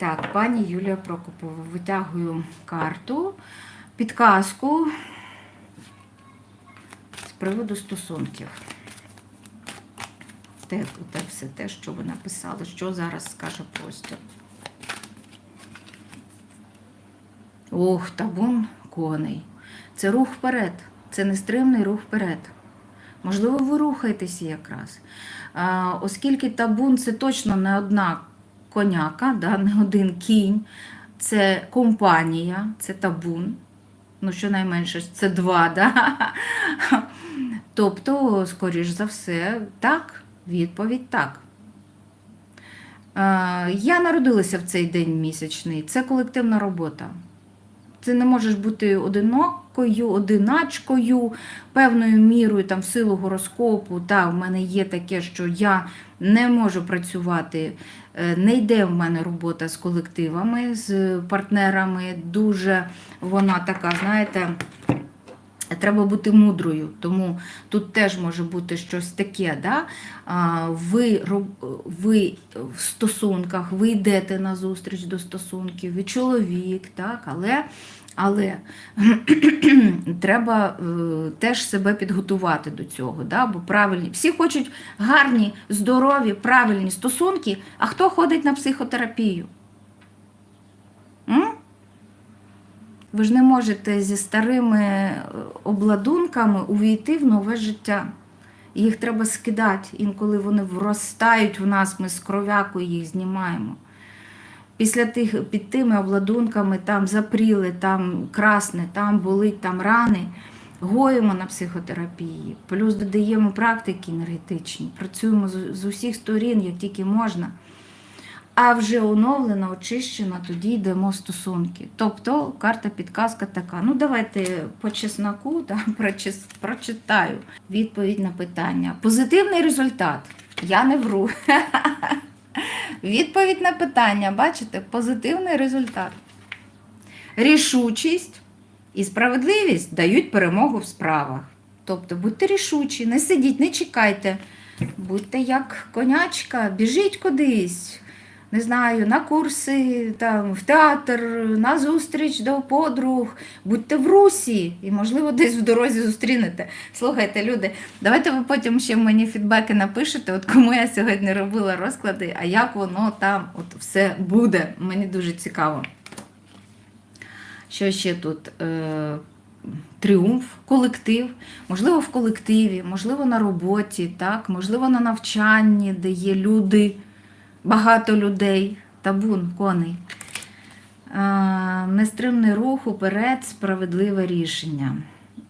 Так, пані Юлія Прокопова, витягую карту, підказку з приводу стосунків. Те, те все те, що ви написали, що зараз скаже простір. Ох, табун коней. Це рух вперед. Це нестримний рух вперед. Можливо, ви рухаєтеся якраз. А, оскільки табун це точно не одна коняка, да, не один кінь, це компанія, це табун. Ну, щонайменше, це два. Да? Тобто, скоріш за все, так, відповідь так. Е, Я народилася в цей день місячний. Це колективна робота. Це не можеш бути одинокою, одиначкою, певною мірою там, в силу гороскопу. Та, в мене є таке, що я не можу працювати, е, не йде в мене робота з колективами, з партнерами. Дуже вона така, знаєте. Треба бути мудрою, тому тут теж може бути щось таке. Да? Ви, ви в стосунках, ви йдете на зустріч до стосунків, ви чоловік, так? але, але треба е, теж себе підготувати до цього. Да? Бо правильні, всі хочуть гарні, здорові, правильні стосунки, а хто ходить на психотерапію? Ви ж не можете зі старими е, обладунками увійти в нове життя. Їх треба скидати. Інколи вони вростають в нас, ми з кров'якою їх знімаємо. Після тих, під тими обладунками там запріли, там красне, там болить, там рани. Гоїмо на психотерапії, плюс додаємо практики енергетичні, працюємо з усіх сторін, як тільки можна. А вже оновлена, очищена, тоді йдемо стосунки. Тобто карта підказка така. Ну, давайте по чесноку да, прочитаю відповідь на питання. Позитивний результат. Я не вру. Відповідь на питання, бачите, позитивний результат. Рішучість і справедливість дають перемогу в справах. Тобто будьте рішучі, не сидіть, не чекайте. Будьте як конячка, біжіть кудись не знаю, на курси, там, в театр, на зустріч до подруг, будьте в русі і, можливо, десь в дорозі зустрінете. Слухайте, люди, давайте ви потім ще мені фідбеки напишете, от кому я сьогодні робила розклади, а як воно там от все буде. Мені дуже цікаво. Що ще тут? Е, Тріумф, колектив, можливо, в колективі, можливо, на роботі, так, можливо, на навчанні, де є люди багато людей, табун, коней. Нестримний рух уперед, справедливе рішення.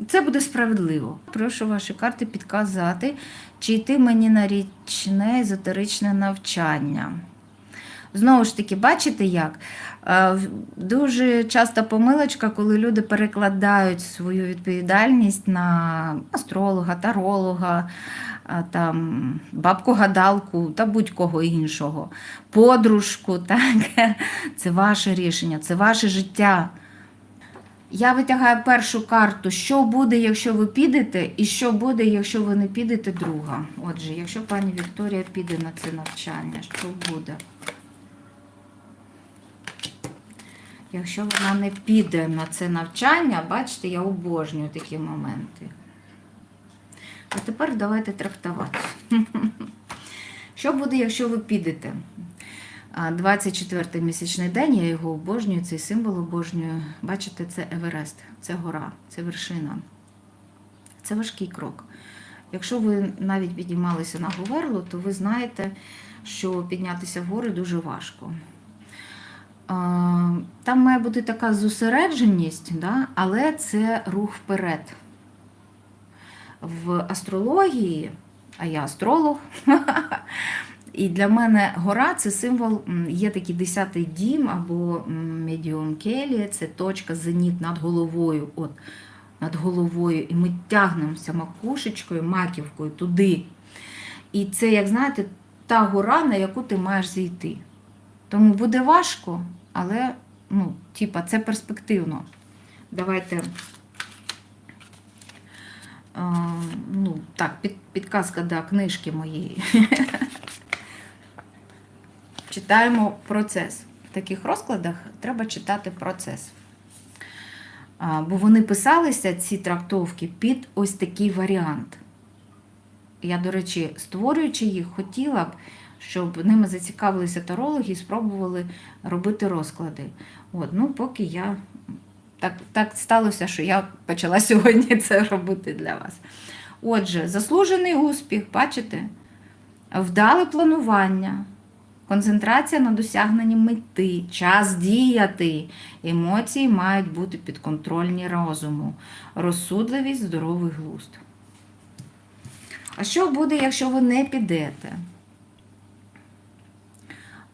Це буде справедливо. Прошу ваші карти підказати, чи йти мені на річне езотеричне навчання. Знову ж таки, бачите як? Е, Дуже часто помилочка, коли люди перекладають свою відповідальність на астролога, таролога, там, бабку-гадалку та будь-кого іншого, подружку. Так? Це ваше рішення, це ваше життя. Я витягаю першу карту, що буде, якщо ви підете, і що буде, якщо ви не підете, друга. Отже, якщо пані Вікторія піде на це навчання, що буде? Якщо вона не піде на це навчання, бачите, я обожнюю такі моменти. А тепер давайте трактувати. Що буде, якщо ви підете? 24-й місячний день, я його обожнюю, цей символ обожнюю. Бачите, це Еверест, це гора, це вершина. Це важкий крок. Якщо ви навіть підіймалися на Говерло, то ви знаєте, що піднятися в гори дуже важко. Там має бути така зосередженість, да? але це рух вперед. В астрології, а я астролог, і для мене гора це символ, є такий десятий дім або медіум келі, це точка зеніт над головою. От, над головою, і ми тягнемося макушечкою, маківкою туди. І це, як знаєте, та гора, на яку ти маєш зійти. Тому буде важко, але ну, типа, це перспективно. Давайте. А, ну, так, під, підказка да, книжки моєї. Читаємо процес. в таких розкладах треба читати процес. Бо вони писалися, ці трактовки, під ось такий варіант. Я, до речі, створюючи їх, хотіла б, щоб ними зацікавилися тарологи і спробували робити розклади. От, ну, поки я так, так сталося, що я почала сьогодні це робити для вас. Отже, заслужений успіх, бачите? Вдале планування, концентрація на досягненні мети, час діяти. Емоції мають бути підконтрольні розуму, розсудливість, здоровий глузд. А що буде, якщо ви не підете?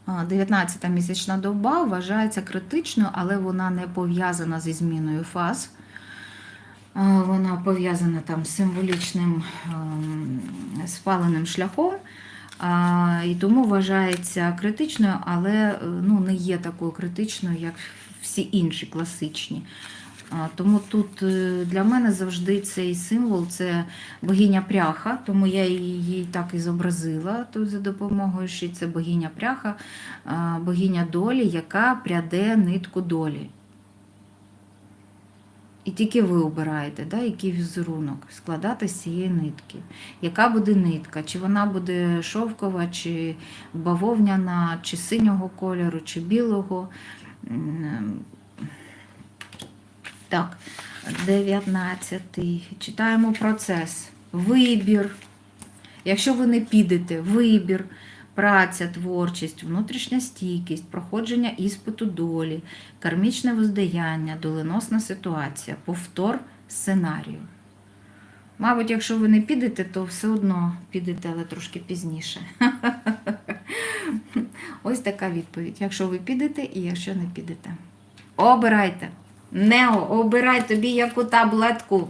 19-та місячна доба вважається критичною, але вона не пов'язана зі зміною фаз. Вона пов'язана там з символічним ем, спаленим шляхом. І тому вважається критичною, але е, ну, не є такою критичною, як всі інші класичні. Тому тут е, для мене завжди цей символ це богиня пряха, тому я її так і зобразила тут за допомогою ши. Це богиня пряха, богиня долі, яка пряде нитку долі. І тільки ви обираєте, да, який візерунок складати з цієї нитки. Яка буде нитка? Чи вона буде шовкова, чи бавовняна, чи синього кольору, чи білого. Так, 19. Читаємо процес. Вибір. Якщо ви не підете, вибір, праця, творчість, внутрішня стійкість, проходження іспиту долі, кармічне воздаяння, доленосна ситуація, повтор сценарію. Мабуть, якщо ви не підете, то все одно підете, але трошки пізніше. Ось така відповідь. Якщо ви підете і якщо не підете. Обирайте. Нео, обирай тобі яку таблетку.